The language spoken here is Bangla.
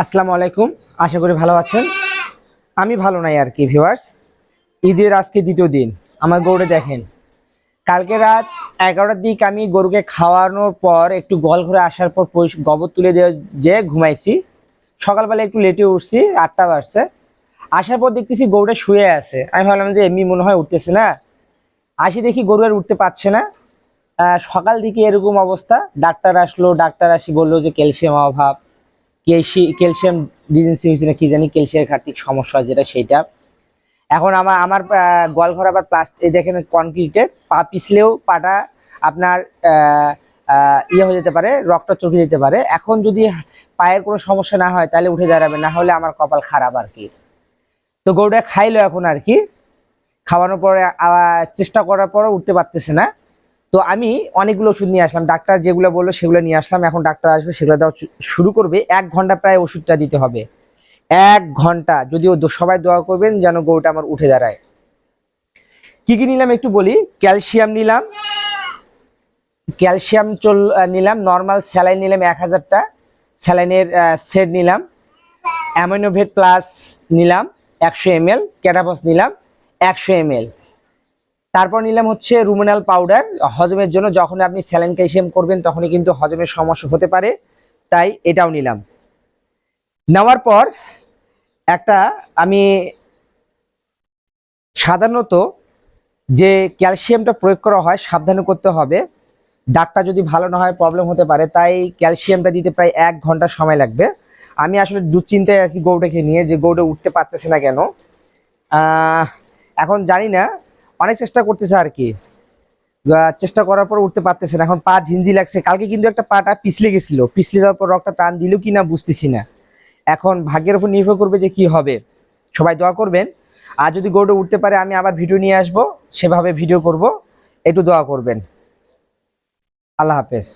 আসসালামু আলাইকুম। আশা করি ভালো আছেন। আমি ভালো নাই আর কি ভিউয়ার্স ঈদের আজকে দ্বিতীয় দিন। আমার গরুটা দেখেন। কালকে রাত এগারোটার দিক আমি গরুকে খাওয়ানোর পর একটু গল ঘুরে আসার পর গোবর তুলে দিয়ে যে ঘুমাইছি। সকালবেলা একটু লেটে উঠছি, আটটা বাজছে। আসার পর দেখতেছি গরুটা শুয়ে আছে। আমি ভাবলাম যে এমনি মনে হয় উঠতেছে না। আসি দেখি গরু আর উঠতে পারছে না। সকাল দিকে এরকম অবস্থা। ডাক্তার আসলো, ডাক্তার আসি বলল যে ক্যালসিয়াম অভাব। ক্যালসিয়াম ডিজেন্সি হয়েছে না কি জানি ক্যালসিয়ামের ঘাটতির সমস্যা যেটা সেটা। এখন আমার আমার আহ, গোয়ালঘর আবার প্লাস্টিক দেখেন কনক্রিটে পা পিছলেও পাটা আপনার ইয়ে হয়ে যেতে পারে রক্ত চোখে যেতে পারে। এখন যদি পায়ের কোনো সমস্যা না হয় তাহলে উঠে দাঁড়াবে না হলে আমার কপাল খারাপ আর কি। তো গরুটা খাইলো এখন আর কি। খাওয়ানোর পরে চেষ্টা করার পরও উঠতে পারতেছে না। তো আমি অনেকগুলো ওষুধ নিয়ে আসলাম। ডাক্তার যেগুলো বলল সেগুলো নিয়ে আসলাম। এখন ডাক্তার আসবে, সেগুলো দেওয়া শুরু করবে। এক ঘণ্টা প্রায় ওষুধটা দিতে হবে। এক ঘণ্টা। যদিও সবাই দোয়া করবেন যেন গরুটা আমার উঠে দাঁড়ায়। কি কি নিলাম একটু বলি? ক্যালসিয়াম নিলাম। ক্যালসিয়াম চল নিলাম। নর্মাল স্যালাইন নিলাম এক হাজারটা। স্যালাইনের সেট নিলাম। অ্যামিনোভেট প্লাস নিলাম। একশো এম এল ক্যাটাবস নিলাম। একশো এম এল তারপর নিলাম হচ্ছে রুমেনাল পাউডার হজমের জন্য যখন আপনি স্যালাইন ক্যালসিয়াম করবেন তখনই কিন্তু হজমের সমস্যা হতে পারে, তাই এটাও নিলাম। নেওয়ার পর একটা আমি সাধারণত যে ক্যালসিয়ামটা প্রয়োগ করা হয় সাবধানে করতে হবে ডাক্তার যদি ভালো না হয় প্রবলেম হতে পারে, তাই ক্যালসিয়ামটা দিতে প্রায় এক ঘণ্টা সময় লাগবে। আমি আসলে দুশ্চিন্তায় আছি গৌটাকে নিয়ে যে গৌটা উঠতে পারতেছে না কেন। এখন জানি না অনেক চেষ্টা করতেছে আর কি। চেষ্টা করার পর উঠতে পারতেছে না। এখন পা ঝিঞ্জি লাগছে। কালকে কিন্তু একটা পাটা পিছলে গেছিল। পিছলে যাওয়ার পর রক্তটা টান দিল কি না বুঝতেছি না। এখন ভাগ্যের উপর নির্ভর করবে যে কি হবে। সবাই দোয়া করবেন। আর যদি গরুটা উঠতে পারে, আমি আবার ভিডিও নিয়ে আসব। সেভাবে ভিডিও করব। একটু দোয়া করবেন। আল্লাহ হাফেজ।